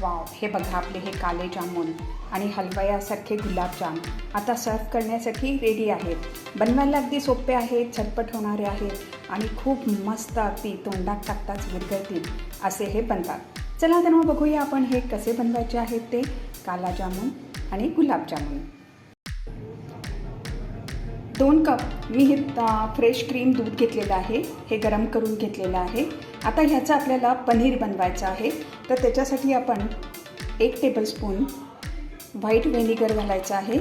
Wow हे बघा आपले हे काले जामून आणि हलवयासारखे गुलाबजाम. आता सर्व करण्यासाठी रेडी आहेत. बनवायला अगदी सोपे आहेत झटपट होणारे आहेत आणि खूप मस्त अगदी तोंडात टाकताच विरघळतील असे हे बनतात. चला तर मग बघूया आपण हे कसे बनवायचे आहेत ते. काला जामून आणि गुलाबजामुन. दोन कप मी हे फ्रेश क्रीम दूध घेतलेलं आहे. हे गरम करून घेतलेलं आहे. आता ह्याचं आपल्याला पनीर बनवायचं आहे. तर त्याच्यासाठी आपण एक टेबलस्पून व्हाईट व्हेनिगर घालायचं आहे.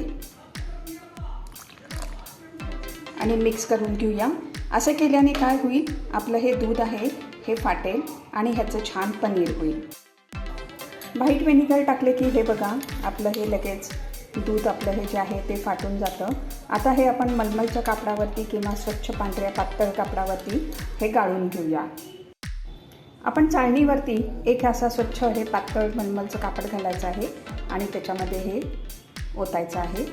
आणि मिक्स करून घेऊया. असं केल्याने काय होईल? आपलं हे दूध आहे हे फाटेल आणि ह्याचं छान पनीर होईल. व्हाईट व्हेनिगर टाकले की हे बघा आपलं हे लगेच दूध आपलं हे जे आहे ते फाटून जातं. आता हे आपण मलमलच्या कापडावरती किंवा स्वच्छ पांढऱ्या पातळ कापडावरती हे गाळून घेऊया. आपण चाळणीवरती एक असा स्वच्छ हे पातळ मलमलचं कापड घालायचं आहे आणि त्याच्यामध्ये हे ओतायचं आहे.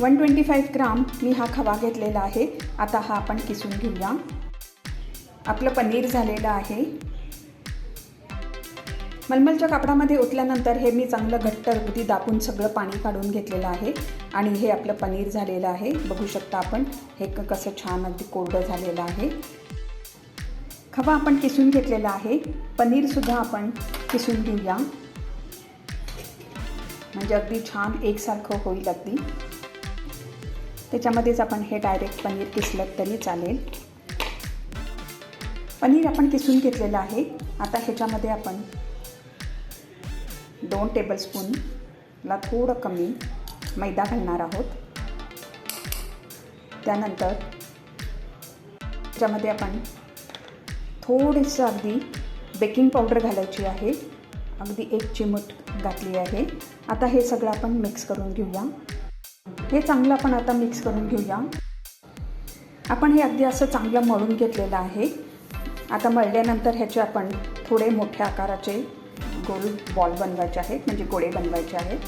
वन ट्वेंटी फाईव्ह ग्राम मी हा खवा घेतलेला आहे. आता हा आपण किसून घेऊया. आपलं पनीर झालेलं आहे. मलमलच्या कापडामध्ये ओतल्यानंतर हे मी चांगलं घट्ट अगदी दापून सगळं पाणी काढून घेतलेलं आहे. आणि हे आपलं पनीर झालेलं आहे. बघू शकता आपण हे कसं छान अगदी कोरडं झालेलं आहे. खवा आपण किसून घेतलेला आहे. पनीरसुद्धा आपण किसून घेऊया. म्हणजे अगदी छान एकसारखं होईल अगदी. त्याच्यामध्येच आपण हे डायरेक्ट पनीर किसलं तरी चालेल. पनीर आपण किसून घेतलेलं आहे. आता ह्याच्यामध्ये आपण दोन टेबलस्पूनला थोडं कमी मैदा घालणार आहोत. त्यानंतर त्याच्यामध्ये आपण थोडंसं अगदी बेकिंग पावडर घालायची आहे. अगदी एक चिमूट घातली आहे. आता हे सगळं आपण मिक्स करून घेऊया. हे चांगलं आपण आता मिक्स करून घेऊया. आपण हे अगदी असं चांगलं मळून घेतलेलं आहे. आता मळल्यानंतर ह्याचे आपण थोडे मोठ्या आकाराचे गोल बॉल बनवायचे आहेत म्हणजे गोळे बनवायचे आहेत.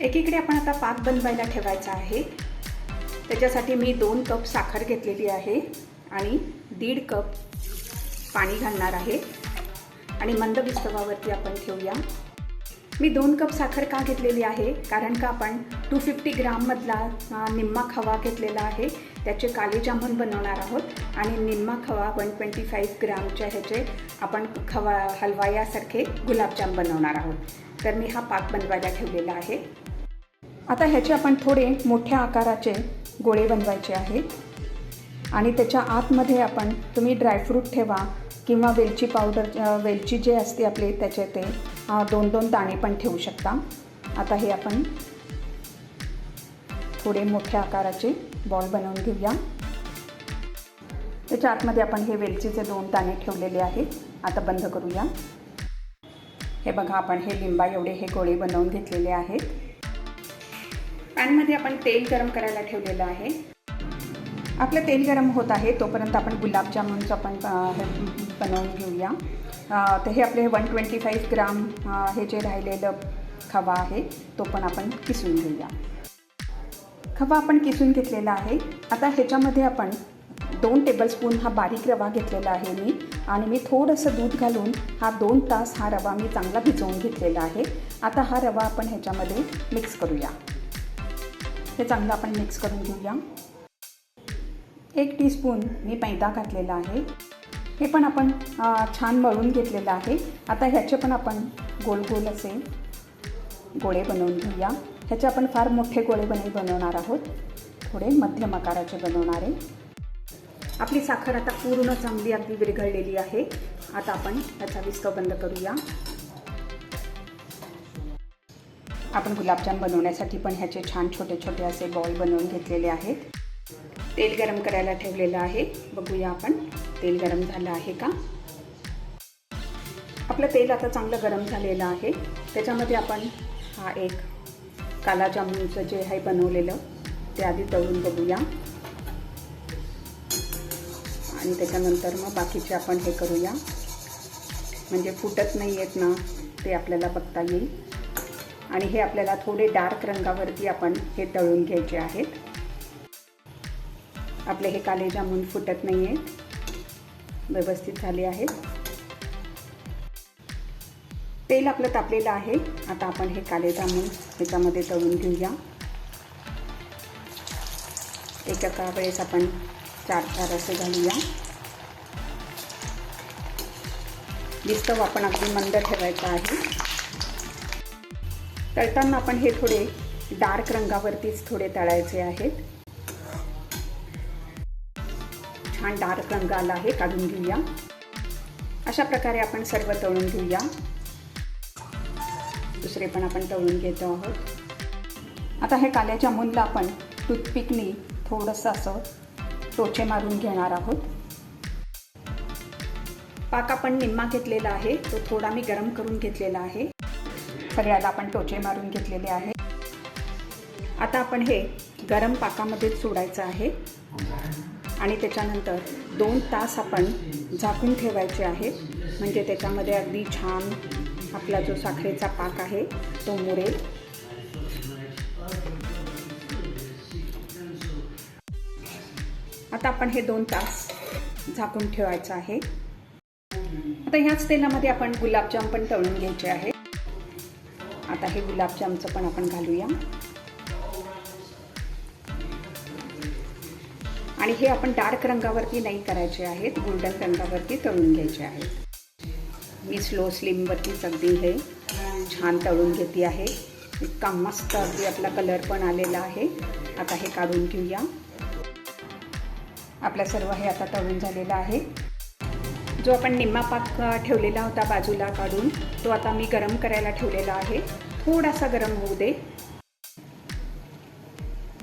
एकीकडे आपण आता पाक बनवायला ठेवायचा आहे. त्याच्यासाठी मी दोन कप साखर घेतलेली आहे आणि दीड कप पाणी घालणार आहे. आणि मंद विस्तवावरती आपण ठेवूया. मी दोन कप साखर का घेतलेली आहे? कारण का आपण टू फिफ्टी ग्राममधला निम्मा खवा घेतलेला आहे. त्याचे काले जामून बनवणार आहोत. आणि निम्मा खवा वन ट्वेंटी फाईव्ह ग्रामच्या ह्याचे आपण खवा हलवा यासारखे गुलाबजाम बनवणार आहोत. तर मी हा पाक बनवायला ठेवलेला आहे. आता ह्याचे आपण थोडे मोठ्या आकाराचे गोळे बनवायचे आहेत. आणि त्याच्या आतमध्ये आपण तुम्ही ड्रायफ्रूट ठेवा किंवा वेलची पावडर वेलची जे असते आपले त्याचे ते दोन दोन दाणे पण ठेवू शकता. आता हे आपण थोडे मोठ्या आकाराचे बॉल बनवून घेऊया. त्याच्या आतमध्ये आपण हे वेलचीचे दोन दाणे ठेवलेले आहेत. आता बंद करूया. हे बघा आपण हे लिंबा एवढे हे गोळे बनवून घेतलेले आहेत. पॅनमध्ये आपण तेल गरम करायला ठेवलेलं आहे. आपलं तेल गरम होत आहे तोपर्यंत आपण गुलाबजामुनचं आपण हे बनवून घेऊया. तर हे आपले वन ट्वेंटी फाईव्ह ग्राम हे जे राहिलेलं खवा आहे तो पण आपण किसून घेऊया. खवा आपण किसून घेतलेला आहे. आता ह्याच्यामध्ये आपण दोन टेबलस्पून हा बारीक रवा घेतलेला आहे मी. आणि मी थोडंसं दूध घालून हा दोन तास हा रवा मी चांगला भिजवून घेतलेला आहे. आता हा रवा आपण ह्याच्यामध्ये मिक्स करूया. हे चांगलं आपण मिक्स करून घेऊया. एक टीस्पून मी मैदा घातलेला आहे. हे पण आपण छान मळून घेतलेलं आहे. आता ह्याचे पण आपण गोल गोल असे गोळे बनवून घेऊया. ह्याचे आपण फार मोठे गोळे बने बनवणार आहोत. थोडे मध्यम आकाराचे बनवणारे आपली साखर आता पूर्ण चांगली अगदी विरघळलेली आहे. आता आपण ह्याचा विस्कव बंद करूया. आपण गुलाबजाम बनवण्यासाठी पण ह्याचे छान छोटे छोटे असे बॉल बनवून घेतलेले आहेत. तेल गरम करायला ठेवलेलं आहे. बघूया आपण तेल गरम झालं आहे का? आपलं तेल आता चांगलं गरम झालेलं आहे. त्याच्यामध्ये आपण हा एक काला जामुनचं जे आहे बनवलेलं ते आधी तळून बघूया. आणि त्याच्यानंतर मग बाकीचे आपण हे करूया. म्हणजे फुटत नाही आहेत ना ते आपल्याला बघता येईल. आणि हे आपल्याला थोडे डार्क रंगावरती आपण हे तळून घ्यायचे आहेत. आपले हे काले जामून फुटत नाही आहेत व्यवस्थित झाले आहेत. तेल आपलं तापलेलं आहे. आता आपण हे काले जामून ह्याच्यामध्ये तळून घेऊया. एका वेळेस आपण चार चार असे घालूया. दिसतं आपण अगदी मंद ठेवायचा आहे. तळताना आपण हे थोडे डार्क रंगावरतीच थोडे तळायचे आहेत. छान डार्क रंग आला आहे काढून घेऊया. अशा प्रकारे आपण सर्व तळून घेऊया. दुसरे पण आपण तळून घेतो आहोत. आता हे काल्याच्या जामुनला आपण टूथपिकनी थोडंसं असं टोचे मारून घेणार आहोत. पाक आपण निम्मा घेतलेला आहे तो थोडा मी गरम करून घेतलेला आहे. सगळ्याला आपण टोचे मारून घेतलेले आहे. आता आपण हे गरम पाकामध्ये सोडायचं आहे. आणि त्याच्यानंतर दोन तास आपण झाकून ठेवायचे आहे. म्हणजे त्याच्यामध्ये अगदी छान आपला जो साखरेचा पाक आहे तो मुरेल. आता आपण हे दोन तास झाकून ठेवायचं आहे. आता ह्याच तेलामध्ये आपण गुलाबजाम पण तळून घ्यायचे आहे. आता हे गुलाबजामचं पण आपण घालूया. आणि हे आपण डार्क रंगावरती नाही करायचे आहेत गोल्डन रंगावरती तळून घ्यायचे आहेत. मी स्लो स्लिमवरतीच अगदी हे छान तळून घेते आहे. इतका मस्त अगदी आपला कलर पण आलेला आहे. आता हे काढून घेऊया. आपला सर्व हे आता तळून झालेलं आहे. जो आपण निम्मा पाक ठेवलेला होता बाजूला काढून तो आता मी गरम करायला ठेवलेला आहे. थोडासा गरम होऊ दे.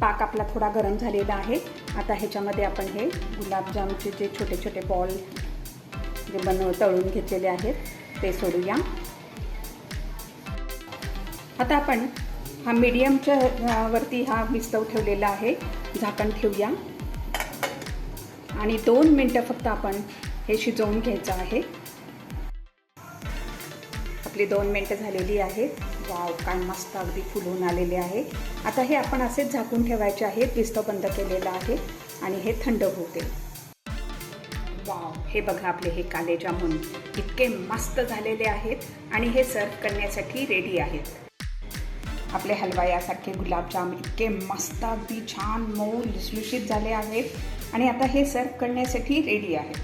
पाक आपला थोडा गरम झालेला आहे. आता ह्याच्यामध्ये आपण हे गुलाबजामचे जे छोटे छोटे बॉल जे बनव तळून घेतलेले आहेत ते सोडूया. आता आपण हा मीडियमच्या वरती हा विस्तव ठेवलेला आहे. झाकण ठेवूया. आणि दोन मिनटं फक्त आपण हे शिजवून घ्यायचं आहे. आपली दोन मिनटं झालेली आहेत. वाव काय मस्त अगदी फुलून आलेले आहे. आता हे आपण असेच झाकून ठेवायचे आहे. पिस्तो बंद केलेलं आहे आणि हे थंड होते. वाव हे बघा आपले हे काले जामून. इतके मस्त झालेले आहेत आणि हे सर्व करण्यासाठी रेडी आहेत. आपले हलवा यासारखे गुलाबजाम इतके मस्त अगदी छान मऊ लुसलुशीत झाले आहेत. आणि आता हे सर्व करण्यासाठी रेडी आहेत.